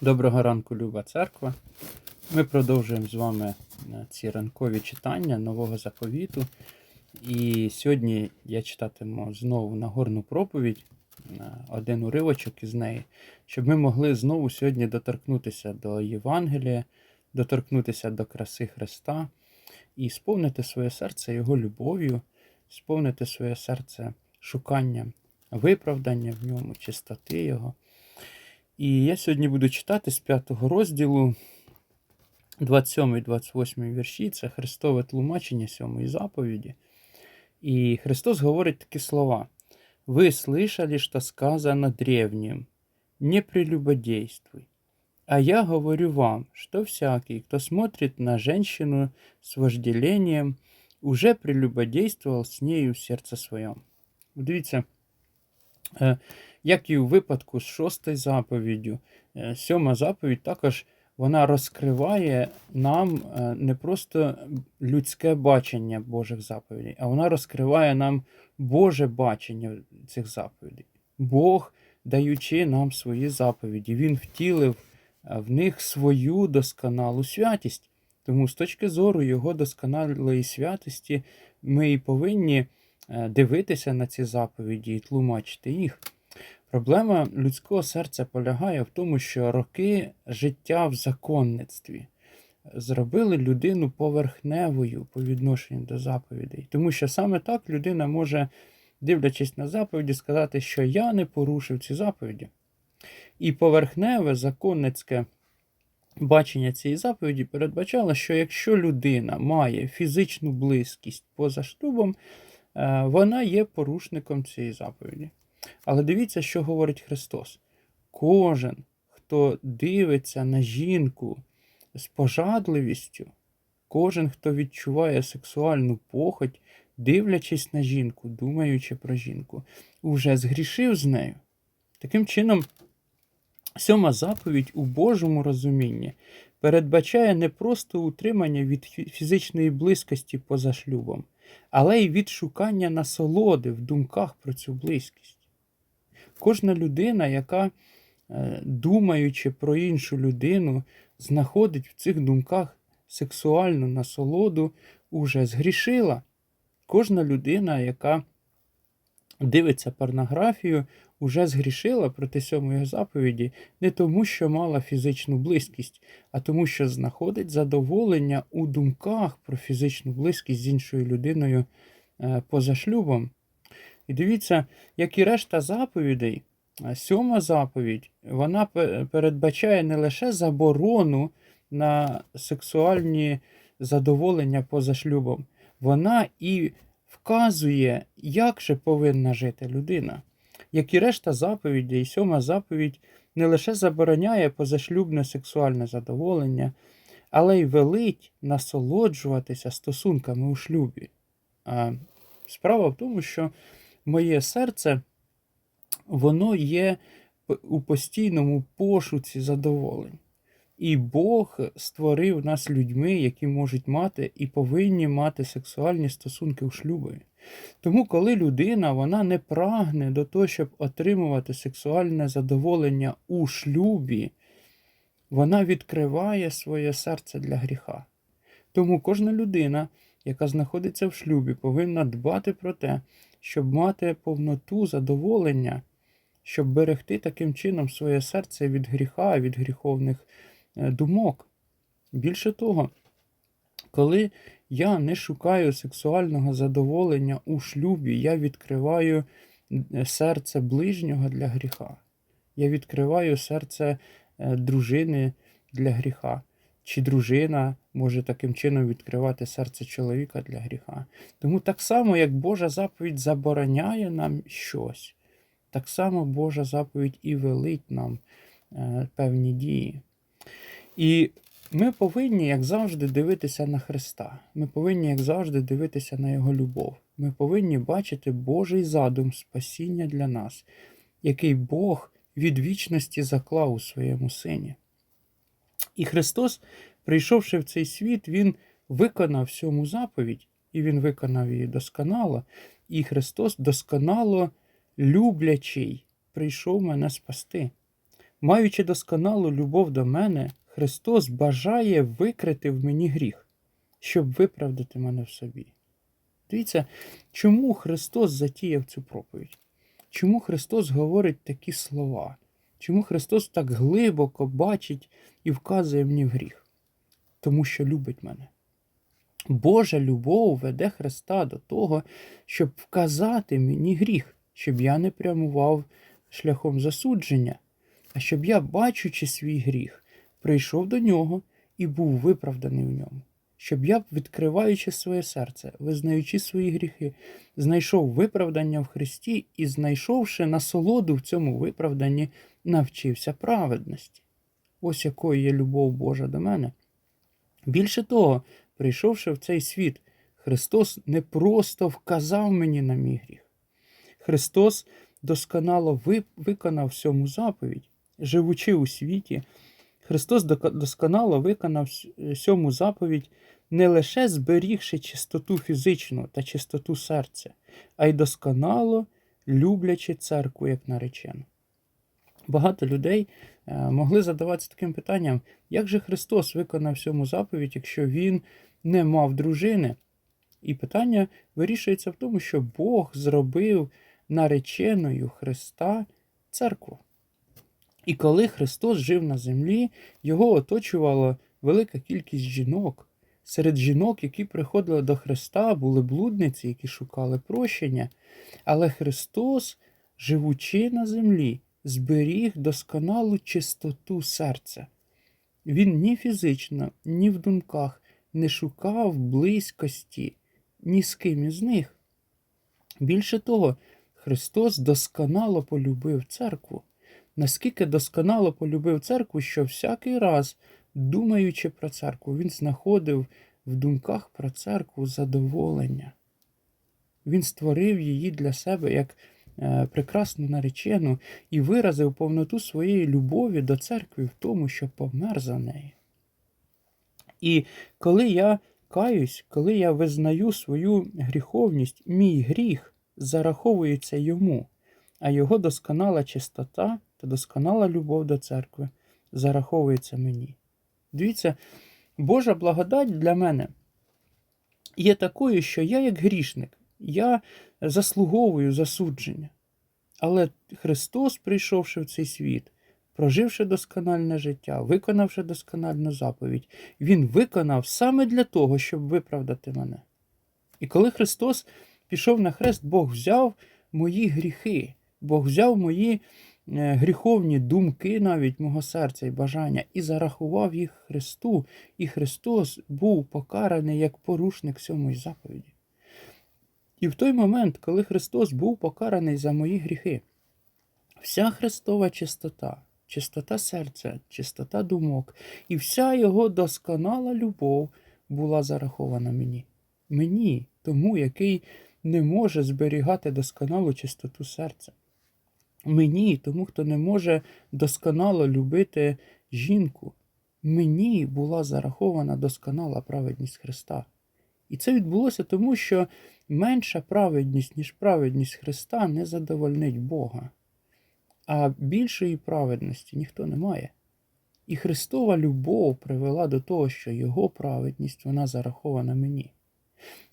Доброго ранку, Люба Церква. Ми продовжуємо з вами е, ці ранкові читання нового заповіту. І сьогодні я читатиму знову Нагорну проповідь, е, один уривочок із неї, щоб ми могли знову сьогодні доторкнутися до Євангелія, доторкнутися до краси Христа і сповнити своє серце Його любов'ю, сповнити своє серце шуканням виправдання в ньому, чистоти Його. І я сьогодні буду читати з 5 розділу 27-28 вірші. Це Христове тлумачення 7 заповіді. І Христос говорить такі слова. «Вы слышали, что сказано древним, не прелюбодействуй. А я говорю вам, что всякий, кто смотрит на женщину с вожделением, уже прелюбодействовал с нею в сердце своем. Дивіться, е, Як і у випадку з шостою заповіддю, е, сьома заповідь також вона розкриває нам е, не просто людське бачення Божих заповідей, а вона розкриває нам Боже бачення цих заповідей. Бог, даючи нам свої заповіді, Він втілив е, в них свою досконалу святість. Тому з точки зору Його досконалої святості ми і повинні е, дивитися на ці заповіді і тлумачити їх. Проблема людського серця полягає в тому, що роки життя в законництві зробили людину поверхневою по відношенню до заповідей. Тому що саме так людина може, дивлячись на заповіді, сказати, що я не порушив ці заповіді. І поверхневе законницьке бачення цієї заповіді передбачало, що якщо людина має фізичну близькість поза шлюбом, е, вона є порушником цієї заповіді. Але дивіться, що говорить Христос. Кожен, хто дивиться на жінку з пожадливістю, кожен, хто відчуває сексуальну похоть, дивлячись на жінку, думаючи про жінку, уже згрішив з нею. Таким чином, сьома заповідь у Божому розумінні передбачає не просто утримання від фізичної близькості поза шлюбом, але й від шукання насолоди в думках про цю близькість. Кожна людина, яка, е, думаючи про іншу людину, знаходить в цих думках сексуальну насолоду, уже згрішила. Кожна людина, яка дивиться порнографію, уже згрішила проти сьомої заповіді не тому, що мала фізичну близькість, а тому, що знаходить задоволення у думках про фізичну близькість з іншою людиною е, поза шлюбом. І дивіться, як і решта заповідей, сьома заповідь вона передбачає не лише заборону на сексуальні задоволення поза шлюбом, вона і вказує, як же повинна жити людина. Як і решта заповідей, сьома заповідь не лише забороняє позашлюбне сексуальне задоволення, але й велить насолоджуватися стосунками у шлюбі. А справа в тому, що моє серце, воно є у постійному пошуці задоволень. І Бог створив нас людьми, які можуть мати і повинні мати сексуальні стосунки у шлюбі. Тому, коли людина вона не прагне до того, щоб отримувати сексуальне задоволення у шлюбі, вона відкриває своє серце для гріха. Тому кожна людина, яка знаходиться в шлюбі, повинна дбати про те, щоб мати повноту задоволення, щоб берегти таким чином своє серце від гріха, від гріховних е, думок. Більше того, коли я не шукаю сексуального задоволення у шлюбі, я відкриваю е, серце ближнього для гріха. Я відкриваю серце е, дружини для гріха. Чи дружина може таким чином відкривати серце чоловіка для гріха. Тому так само, як Божа заповідь забороняє нам щось, так само Божа заповідь і велить нам е, певні дії. І ми повинні, як завжди, дивитися на Христа. Ми повинні, як завжди, дивитися на Його любов. Ми повинні бачити Божий задум спасіння для нас, який Бог від вічності заклав у своєму сині. І Христос, прийшовши в цей світ, Він виконав сьому заповідь, і Він виконав її досконало. І Христос досконало люблячий прийшов мене спасти. Маючи досконалу любов до мене, Христос бажає викрити в мені гріх, щоб виправдати мене в собі. Дивіться, чому Христос затіяв цю проповідь? Чому Христос говорить такі слова? Чому Христос так глибоко бачить і вказує мені в гріх? Тому що любить мене. Божа любов веде Христа до того, щоб вказати мені гріх, щоб я не прямував шляхом засудження, а щоб я, бачучи свій гріх, прийшов до нього і був виправданий в ньому. Щоб я, відкриваючи своє серце, визнаючи свої гріхи, знайшов виправдання в Христі і, знайшовши насолоду в цьому виправданні, навчився праведності. Ось якою є любов Божа до мене. Більше того, прийшовши в цей світ, Христос не просто вказав мені на мій гріх. Христос досконало виконав всьому заповідь, живучи у світі. Христос досконало виконав сьому заповідь, не лише зберігши чистоту фізичну та чистоту серця, а й досконало люблячи церкву як наречену. Багато людей е, могли задаватися таким питанням, як же Христос виконав сьому заповідь, якщо Він не мав дружини? І питання вирішується в тому, що Бог зробив нареченою Христа церкву. І коли Христос жив на землі, його оточувала велика кількість жінок. Серед жінок, які приходили до Христа, були блудниці, які шукали прощення. Але Христос, живучи на землі, зберіг досконалу чистоту серця. Він ні фізично, ні в думках не шукав близькості ні з ким із них. Більше того, Христос досконало полюбив церкву. Наскільки досконало полюбив церкву, що всякий раз, думаючи про церкву, він знаходив в думках про церкву задоволення. Він створив її для себе як е, прекрасну наречену і виразив повноту своєї любові до церкви в тому, що помер за неї. І коли я каюсь, коли я визнаю свою гріховність, мій гріх зараховується йому, а його досконала чистота та досконала любов до церкви зараховується мені. Дивіться, Божа благодать для мене є такою, що я, як грішник, я заслуговую засудження. Але Христос, прийшовши в цей світ, проживши доскональне життя, виконавши доскональну заповідь, Він виконав саме для того, щоб виправдати мене. І коли Христос пішов на хрест, Бог взяв мої гріхи, Бог взяв мої гріховні думки навіть мого серця і бажання і зарахував їх Христу, і Христос був покараний як порушник сьомої заповіді. І в той момент, коли Христос був покараний за мої гріхи, вся Христова чистота, чистота серця, чистота думок і вся його досконала любов була зарахована мені. Мені, тому, який не може зберігати досконалу чистоту серця. Мені, тому, хто не може досконало любити жінку. Мені була зарахована досконала праведність Христа. І це відбулося тому, що менша праведність, ніж праведність Христа, не задовольнить Бога. А більшої праведності ніхто не має. І Христова любов привела до того, що Його праведність вона зарахована мені.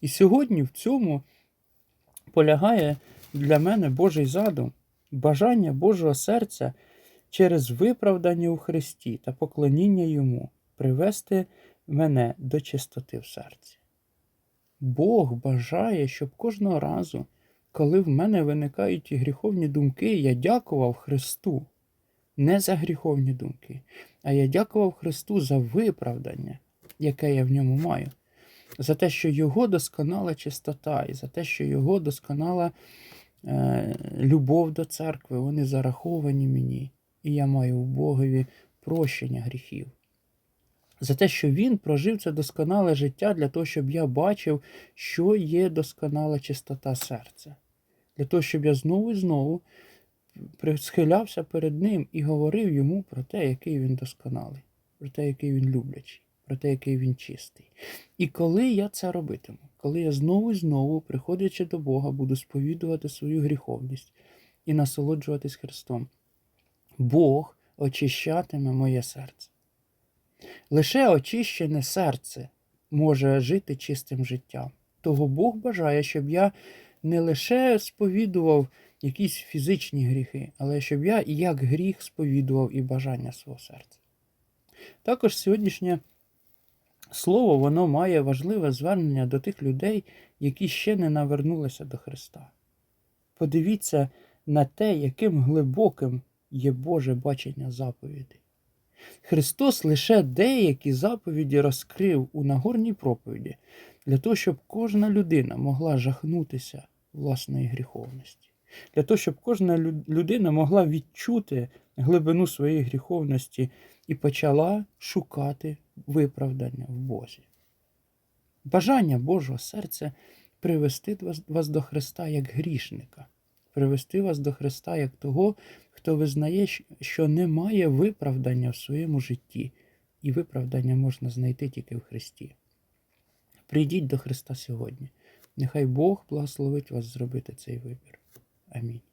І сьогодні в цьому полягає для мене Божий задум, бажання Божого серця через виправдання у Христі та поклоніння Йому привести мене до чистоти в серці. Бог бажає, щоб кожного разу, коли в мене виникають гріховні думки, я дякував Христу не за гріховні думки, а я дякував Христу за виправдання, яке я в ньому маю, за те, що Його досконала чистота, і за те, що Його досконала любов до церкви, вони зараховані мені, і я маю у Богові прощення гріхів. За те, що він прожив це досконале життя для того, щоб я бачив, що є досконала чистота серця. Для того, щоб я знову і знову схилявся перед ним і говорив йому про те, який він досконалий, про те, який він люблячий, про те, який він чистий. І коли я це робитиму, коли я знову і знову, приходячи до Бога, буду сповідувати свою гріховність і насолоджуватись Христом, Бог очищатиме моє серце. Лише очищене серце може жити чистим життям. Того Бог бажає, щоб я не лише сповідував якісь фізичні гріхи, але щоб я як гріх сповідував і бажання свого серця. Також сьогоднішнє слово воно має важливе звернення до тих людей, які ще не навернулися до Христа. Подивіться на те, яким глибоким є Боже бачення заповідей. Христос лише деякі заповіді розкрив у Нагорній проповіді для того, щоб кожна людина могла жахнутися власної гріховності, для того, щоб кожна людина могла відчути глибину своєї гріховності і почала шукати виправдання в Бозі. Бажання Божого серця привести вас до Христа як грішника, привести вас до Христа як того, хто визнає, що немає виправдання в своєму житті, і виправдання можна знайти тільки в Христі. Прийдіть до Христа сьогодні. Нехай Бог благословить вас зробити цей вибір. Амінь.